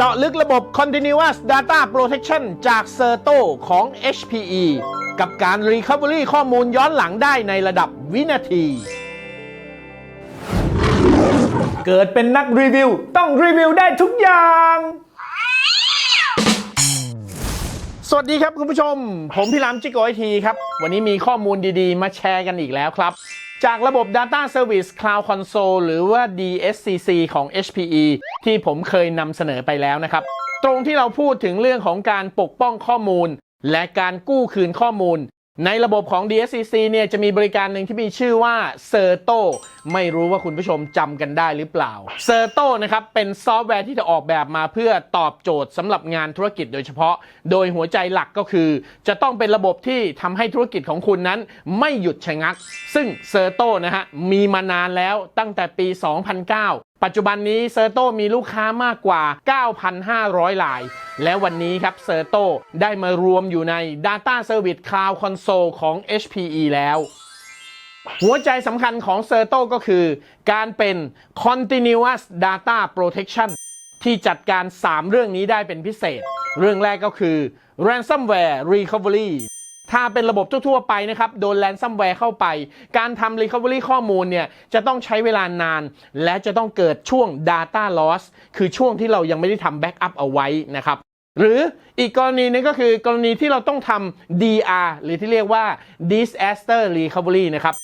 เจาะลึกระบบ Continuous Data Protection จาก Certo ของ HPE กับการ Recovery ข้อมูลย้อนหลังได้ในระดับวินาที เกิดเป็นนักรีวิว ต้องรีวิวได้ทุกอย่าง สวัสดีครับคุณผู้ชม ผมพี่ลามจิโกไอทีครับ วันนี้มีข้อมูลดีๆ มาแชร์กันอีกแล้วครับ จากระบบ Data Service Cloud Console หรือว่า DSCC ของ HPE ที่ผมเคยนำเสนอไปแล้วนะครับ ตรงที่เราพูดถึงเรื่องของการปกป้องข้อมูล และการกู้คืนข้อมูล ในระบบของ DSCC เนี่ยจะมีบริการหนึ่งที่มีชื่อว่า Certo ไม่รู้ว่าคุณผู้ชมจำกันได้หรือเปล่า Certo นะครับเป็นซอฟต์แวร์ที่จะออกแบบมาเพื่อตอบโจทย์สำหรับงานธุรกิจโดยเฉพาะ โดยหัวใจหลักก็คือ จะต้องเป็นระบบที่ทำให้ธุรกิจของคุณนั้นไม่หยุดชะงัก ซึ่ง Certo นะฮะมีมานานแล้วตั้งแต่ปี 2009 ปัจจุบันนี้เซอร์โตมีลูกค้ามากกว่า 9,500ราย และวันนี้ครับเซอร์โตได้มารวมอยู่ใน Data Service Cloud Console ของ HPE แล้ว หัวใจสำคัญของเซอร์โตก็คือ การเป็น Continuous Data Protection ที่จัดการ 3 เรื่องนี้ได้เป็นพิเศษ เรื่องแรกก็คือ Ransomware Recovery ถ้าเป็นระบบทั่วๆไปนะครับ โดนแ a นซัมแวร์เข้าไป การทำ Recovery ข้อมูลเนี่ย จะต้องใช้เวลานาน และจะต้องเกิดช่วง Data Loss คือช่วงที่เรายังไม่ได้ทำ Backup เอาไว้นะครับหรืออีกกรณีนึงก็คือกรณีที่เราต้องทำ DR หรือที่เรียกว่า Disaster Recovery นะครับ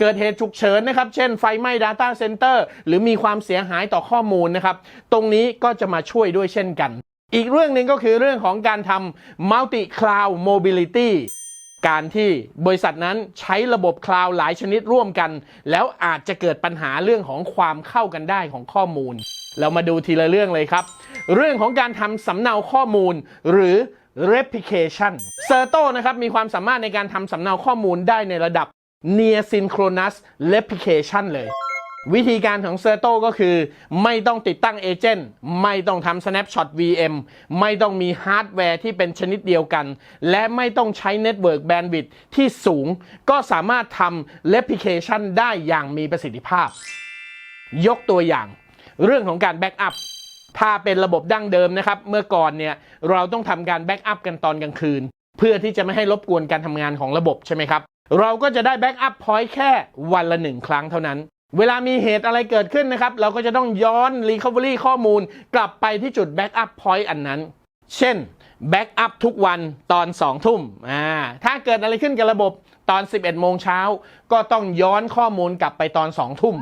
เกิดเหตุฉุกเฉินนะครับ เช่นไฟไหม้ Data Center หรือมีความเสียหายต่อข้อมูลนะครับ ตรงนี้ก็จะมาช่วยด้วยเช่นกัน อีกเรื่องหนึ่งก็คือเรื่องของการทำ Multi Cloud Mobility การที่บริษัทนั้นใช้ระบบคลาวด์หลายชนิดร่วมกัน แล้วอาจจะเกิดปัญหาเรื่องของความเข้ากันได้ของข้อมูล เรามาดูทีละเรื่องเลยครับ เรื่องของการทำสำเนาข้อมูลหรือ replication s e r t o นะครับมีความสามารถในการทำสำเนาข้อมูลได้ในระดับ near synchronous replication เลย วิธีการของ c e r t o ก็คือ ไม่ต้องติดตั้งเอเจนต์ไม่ต้องทำ snapshot VM ไม่ต้องมีฮาร์ดแวร์ที่เป็นชนิดเดียวกัน และไม่ต้องใช้ Network Bandwidth ที่สูง ก็สามารถทำ replication ได้อย่างมีประสิทธิภาพ ยกตัวอย่าง เรื่องของการแบ็กอัพถ้าเป็นระบบดั้งเดิมนะครับ เมื่อก่อนเนี่ยเราต้องทำการแบ็กอัพกันตอนกลางคืน เพื่อที่จะไม่ให้รบกวนการทำงานของระบบใช่ไหมครับเราก็จะได้แบ็กอัพพอยต์แค่วันละหนึ่งครั้งเท่านั้น เวลามีเหตุอะไรเกิดขึ้นนะครับ เราก็จะต้องย้อน Recovery ข้อมูล กลับไปที่จุด Backup Point อันนั้น เช่น Backup ทุกวันตอน 2 ทุ่มอ่าถ้าเกิดอะไรขึ้นกับระบบตอน 11 โมงเช้า ก็ต้องย้อนข้อมูลกลับไปตอน 2 ทุ่ม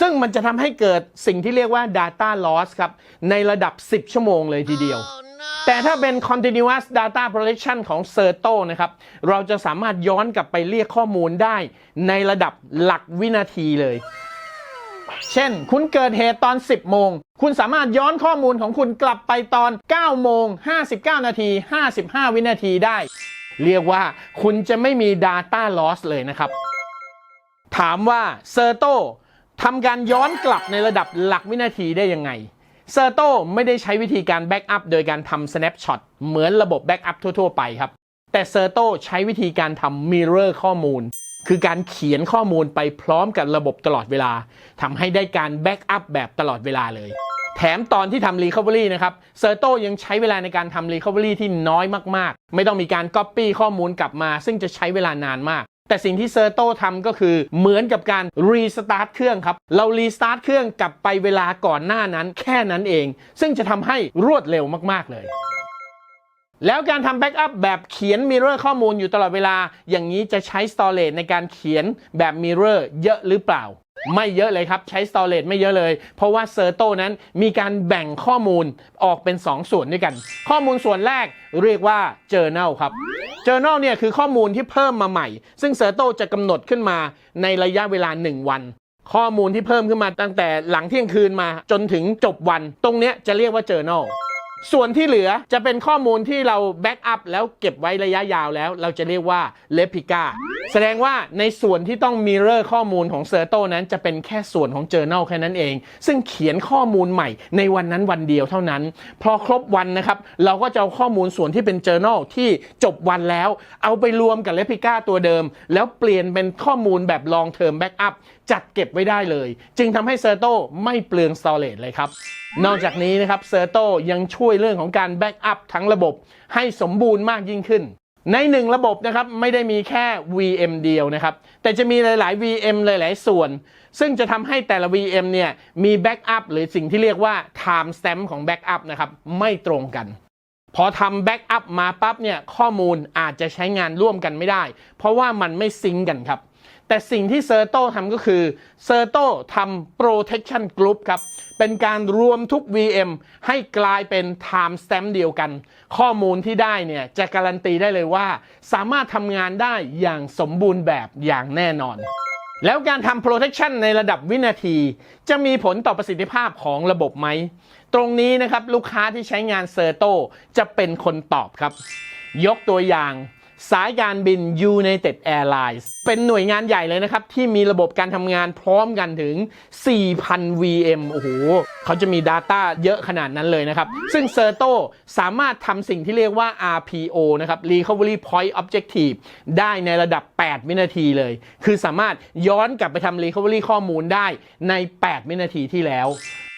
ซึ่งมันจะทำให้เกิดสิ่งที่เรียกว่า Data Loss ครับ ในระดับ 10 ชั่วโมงเลยทีเดียวแต่ถ้าเป็น continuous data protection ของ Certo นะครับ เราจะสามารถย้อนกลับไปเรียกข้อมูลได้ในระดับหลักวินาทีเลย เช่น คุณเกิดเหตุตอน 10 โมง คุณสามารถย้อนข้อมูลของคุณกลับไปตอน 9 โมง 59 นาที 55 วินาทีได้ เรียกว่าคุณจะไม่มี Data Loss เลยนะครับ ถามว่า Certo ทำการย้อนกลับในระดับหลักวินาทีได้ยังไงเซอร์โตไม่ได้ใช้วิธีการแบ็กอัพโดยการทำ snapshot เหมือนระบบแบ็กอัพทั่ว ๆ ไปครับ แต่เซอร์โตใช้วิธีการทำ mirror ข้อมูล คือการเขียนข้อมูลไปพร้อมกับระบบตลอดเวลาทำให้ได้การแบ็กอัพแบบตลอดเวลาเลย แถมตอนที่ทำ Recovery นะครับเซอร์โตยังใช้เวลาในการทำ Recovery ที่น้อยมากๆ ไม่ต้องมีการ Copy ข้อมูลกลับมา ซึ่งจะใช้เวลานานมากแต่สิ่งที่เซอร์โตทำก็คือเหมือนกับการรีสตาร์ทเครื่องครับ เรารีสตาร์ทเครื่องกลับไปเวลาก่อนหน้านั้นแค่นั้นเอง ซึ่งจะทำให้รวดเร็วมาก ๆ เลย แล้วการทำแบ็กอัพแบบเขียนมิเรอร์ข้อมูลอยู่ตลอดเวลา อย่างนี้จะใช้ Storage ในการเขียนแบบมิเรอร์เยอะหรือเปล่า ไม่เยอะเลยครับ ใช้ Storage ไม่เยอะเลย เพราะว่า c e r t o นั้นมีการแบ่งข้อมูลออกเป็น 2 ส่วนด้วยกัน ข้อมูลส่วนแรกเรียกว่า Journal ครับ Journal เนี่ยคือข้อมูลที่เพิ่มมาใหม่ ซึ่ง c e r t o จะกำหนดขึ้นมาในระยะเวลา 1 วันข้อมูลที่เพิ่มขึ้นมาตั้งแต่หลังเที่ยงคืนมาจนถึงจบวัน ตรงเนี้ยจะเรียกว่า Journal ส่วนที่เหลือจะเป็นข้อมูลที่เราแบ็กอัพแล้วเก็บไว้ระยะยาวแล้ว เราจะเรียกว่าเลพิก้าแสดงว่าในส่วนที่ต้องมิเรอร์ข้อมูลของเซอร์โตนั้นจะเป็นแค่ส่วนของ Journal แค่นั้นเอง ซึ่งเขียนข้อมูลใหม่ในวันนั้นวันเดียวเท่านั้น พอครบวันนะครับ เราก็จะเอาข้อมูลส่วนที่เป็น Journal ที่จบวันแล้ว เอาไปรวมกับเลพิก้าตัวเดิม แล้วเปลี่ยนเป็นข้อมูลแบบ long term backup จัดเก็บไว้ได้เลย จึงทำให้เซอร์โตไม่เปลือง storage เลยครับนอกจากนี้นะครับเซอร์โตยังช่วช่วยเรื่องของการแบ็กอัพทั้งระบบให้สมบูรณ์มากยิ่งขึ้น ในหนึ่งระบบนะครับไม่ได้มีแค่ VM เดียวนะครับ แต่จะมีหลาย ๆ VM หลาย ๆ ส่วน ซึ่งจะทำให้แต่ละ VM เนี่ยมีแบ็กอัพหรือสิ่งที่เรียกว่า time stamp ของแบ็กอัพนะครับไม่ตรงกันพอทำแบ็กอัพมาปั๊บเนี่ยข้อมูลอาจจะใช้งานร่วมกันไม่ได้ เพราะว่ามันไม่ซิงกันครับ แต่สิ่งที่เซอร์โตทำก็คือเซอร์โตทำ protection group ครับ เป็นการรวมทุก VM ให้กลายเป็น time stamp เดียวกัน ข้อมูลที่ได้เนี่ยจะการันตีได้เลยว่า สามารถทำงานได้อย่างสมบูรณ์แบบอย่างแน่นอน แล้วการทำ protection ในระดับวินาที จะมีผลต่อประสิทธิภาพของระบบไหม ตรงนี้นะครับลูกค้าที่ใช้งานเซอร์โตจะเป็นคนตอบครับ ยกตัวอย่าง สายการบิน United Airlines เป็นหน่วยงานใหญ่เลยนะครับ ที่มีระบบการทำงานพร้อมกันถึง 4,000 VM โอ้โหเขาจะมี Data เยอะขนาดนั้นเลยนะครับ ซึ่ง c e r t o สามารถทำสิ่งที่เรียกว่า RPO นะครับ Recovery Point Objective ได้ในระดับ 8 วินาทีเลย คือสามารถย้อนกลับไปทำ Recovery ข้อมูลได้ใน 8 วินาทีที่แล้ว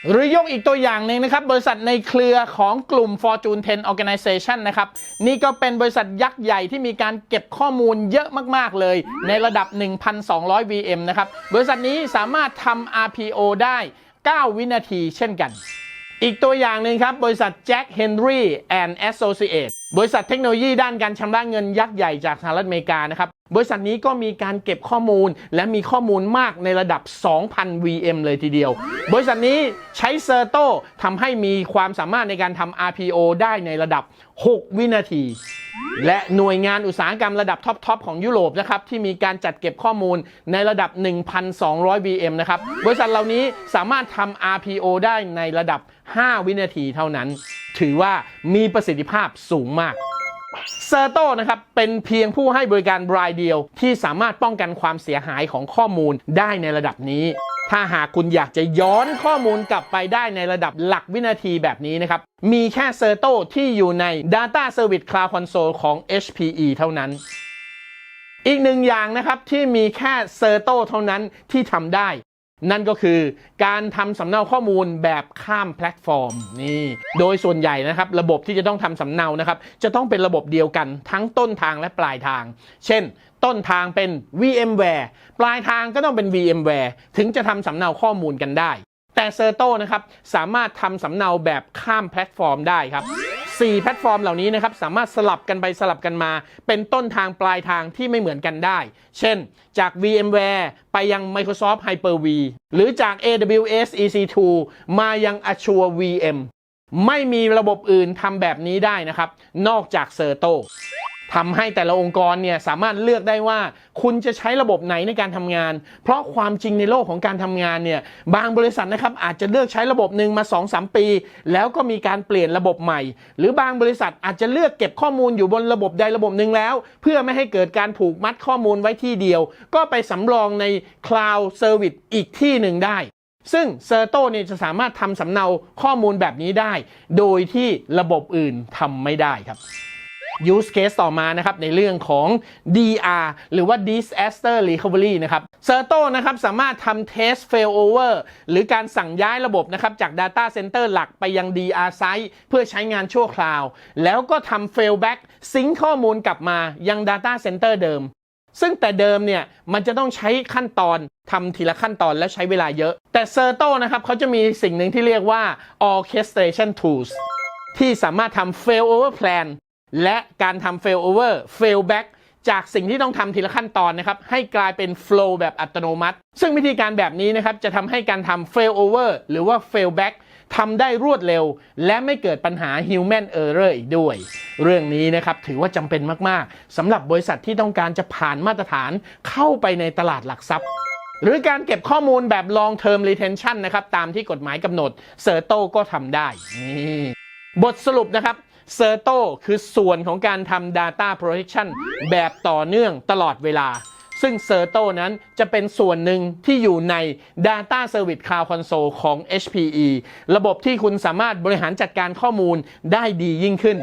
หรือยกอีกตัวอย่างหนึ่งนะครับ บริษัทในเครือของกลุ่ม Fortune 10 Organization นะครับ นี่ก็เป็นบริษัทยักษ์ใหญ่ที่มีการเก็บข้อมูลเยอะมากๆเลย ในระดับ 1,200 VM นะครับ บริษัทนี้สามารถทำ RPO ได้ 9 วินาทีเช่นกัน อีกตัวอย่างหนึ่งครับ บริษัท Jack Henry and Associates บริษัทเทคโนโลยีด้านการชำระเงินยักษ์ใหญ่จากสหรัฐอเมริกานะครับบริษัทนี้ก็มีการเก็บข้อมูลและมีข้อมูลมากในระดับ 2,000 VM เลยทีเดียว บริษัทนี้ใช้เซอร์โตทำให้มีความสามารถในการทำ RPO ได้ในระดับ 6 วินาที และหน่วยงานอุตสาหกรรมระดับท็อป ๆ ของยุโรปนะครับที่มีการจัดเก็บข้อมูลในระดับ 1,200 VM นะครับบริษัทเหล่านี้สามารถทำ RPO ได้ในระดับ 5 วินาทีเท่านั้น ถือว่ามีประสิทธิภาพสูงมากเซอร์โตนะครับเป็นเพียงผู้ให้บริการรายเดียวที่สามารถป้องกันความเสียหายของข้อมูลได้ในระดับนี้ ถ้าหากคุณอยากจะย้อนข้อมูลกลับไปได้ในระดับหลักวินาทีแบบนี้นะครับ มีแค่เซอร์โตที่อยู่ใน Data Service Cloud Console ของ HPE เท่านั้น อีกหนึ่งอย่างนะครับที่มีแค่เซอร์โตเท่านั้นที่ทำได้ นั่นก็คือการทำสำเนาข้อมูลแบบข้ามแพลตฟอร์มนี่โดยส่วนใหญ่นะครับระบบที่จะต้องทำสำเนานะครับจะต้องเป็นระบบเดียวกันทั้งต้นทางและปลายทาง เช่น ต้นทางเป็น VMware ปลายทางก็ต้องเป็น VMware ถึงจะทำสำเนาข้อมูลกันได้ แต่เซอร์โตนะครับสามารถทำสำเนาแบบข้ามแพลตฟอร์มได้ครับ 4 แพลตฟอร์มเหล่านี้นะครับสามารถสลับกันไปสลับกันมา เป็นต้นทางปลายทางที่ไม่เหมือนกันได้ เช่นจาก VMware ไปยัง Microsoft Hyper-V หรือจาก AWS EC2 มายัง Azure VM ไม่มีระบบอื่นทำแบบนี้ได้นะครับ นอกจากเซอร์โต ทำให้แต่ละองค์กรเนี่ยสามารถเลือกได้ว่าคุณจะใช้ระบบไหนในการทำงาน เพราะความจริงในโลกของการทำงานเนี่ยบางบริษัทนะครับอาจจะเลือกใช้ระบบหนึ่งมา 2-3 ปี แล้วก็มีการเปลี่ยนระบบใหม่ หรือบางบริษัทอาจจะเลือกเก็บข้อมูลอยู่บนระบบใดระบบหนึ่งแล้ว เพื่อไม่ให้เกิดการผูกมัดข้อมูลไว้ที่เดียว ก็ไปสำรองใน Cloud Service อีกที่หนึ่งได้ซึ่งเซอร์โตเนี่ยจะสามารถทำสำเนาข้อมูลแบบนี้ได้ โดยที่ระบบอื่นทำไม่ได้ครับ use case ต่อมานะครับในเรื่องของ DR หรือว่า disaster recovery นะครับ c e r t o นะครับสามารถทำ test failover หรือการสั่งย้ายระบบนะครับจาก data center หลักไปยัง DR site เพื่อใช้งานชั่วคราว แล้วก็ทำ failback ซิงข้อมูลกลับมายัง data center เดิมซึ่งแต่เดิมเนี่ยมันจะต้องใช้ขั้นตอนทำทีละขั้นตอนและใช้เวลาเยอะ แต่ c e r t o นะครับเขาจะมีสิ่งหนึ่งที่เรียกว่า orchestration tools ที่สามารถทำ failover plan และการทำ failover failback จากสิ่งที่ต้องทำทีละขั้นตอนนะครับ ให้กลายเป็น flow แบบอัตโนมัติ ซึ่งวิธีการแบบนี้นะครับ จะทำให้การทำ failover หรือว่า failback ทำได้รวดเร็ว และไม่เกิดปัญหา human error อีกด้วย เรื่องนี้นะครับถือว่าจำเป็นมาก ๆสำหรับบริษัทที่ต้องการจะผ่านมาตรฐานเข้าไปในตลาดหลักทรัพย์หรือการเก็บข้อมูลแบบ long term retention นะครับ ตามที่กฎหมายกำหนด เซอร์โตก็ทำได้นี่บทสรุปนะครับ เซอร์โตคือส่วนของการทำ Data Protection แบบต่อเนื่องตลอดเวลา ซึ่งเซอร์โตนั้นจะเป็นส่วนหนึ่งที่อยู่ใน Data Service Cloud Console ของ HPE ระบบที่คุณสามารถบริหารจัดการข้อมูลได้ดียิ่งขึ้น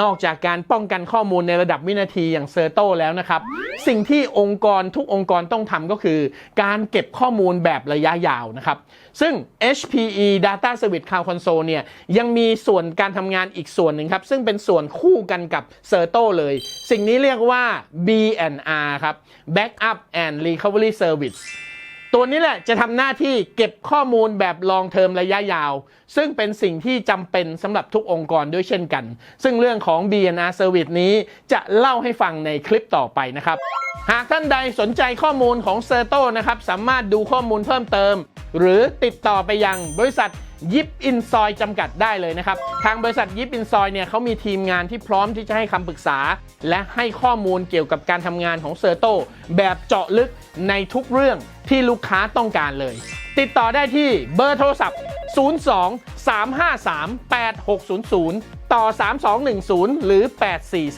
นอกจากการป้องกันข้อมูลในระดับวินาทีอย่างเซอร์โตแล้วนะครับ สิ่งที่องค์กรทุกองค์กรต้องทำก็คือ การเก็บข้อมูลแบบระยะยาวนะครับ ซึ่ง HPE Data Service Cloud Console เนี่ยยังมีส่วนการทำงานอีกส่วนหนึ่งครับ ซึ่งเป็นส่วนคู่กันกับ c e r t o เลย สิ่งนี้เรียกว่า B&R ครับ Backup and Recovery Service ตัวนี้แหละจะทำหน้าที่เก็บข้อมูลแบบลองเทอมระยะยาว ซึ่งเป็นสิ่งที่จำเป็นสำหรับทุกองค์กรด้วยเช่นกัน ซึ่งเรื่องของ BNR Service นี้จะเล่าให้ฟังในคลิปต่อไปนะครับ หากท่านใดสนใจข้อมูลของเซอร์โตนะครับ สามารถดูข้อมูลเพิ่มเติม หรือติดต่อไปยังบริษัท ยิปอินซอยจำกัดได้เลยนะครับ ทางบริษัทยิปอินซอยเนี่ยเขามีทีมงานที่พร้อมที่จะให้คำปรึกษา และให้ข้อมูลเกี่ยวกับการทำงานของเซอร์โตแบบเจาะลึกในทุกเรื่องที่ลูกค้าต้องการเลย ติดต่อได้ที่เบอร์โทรศัพท์ 02 353 8600 ต่อ 3210 หรือ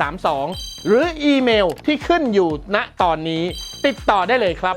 8432 หรืออีเมลที่ขึ้นอยู่ณตอนนี้ ติดต่อได้เลยครับ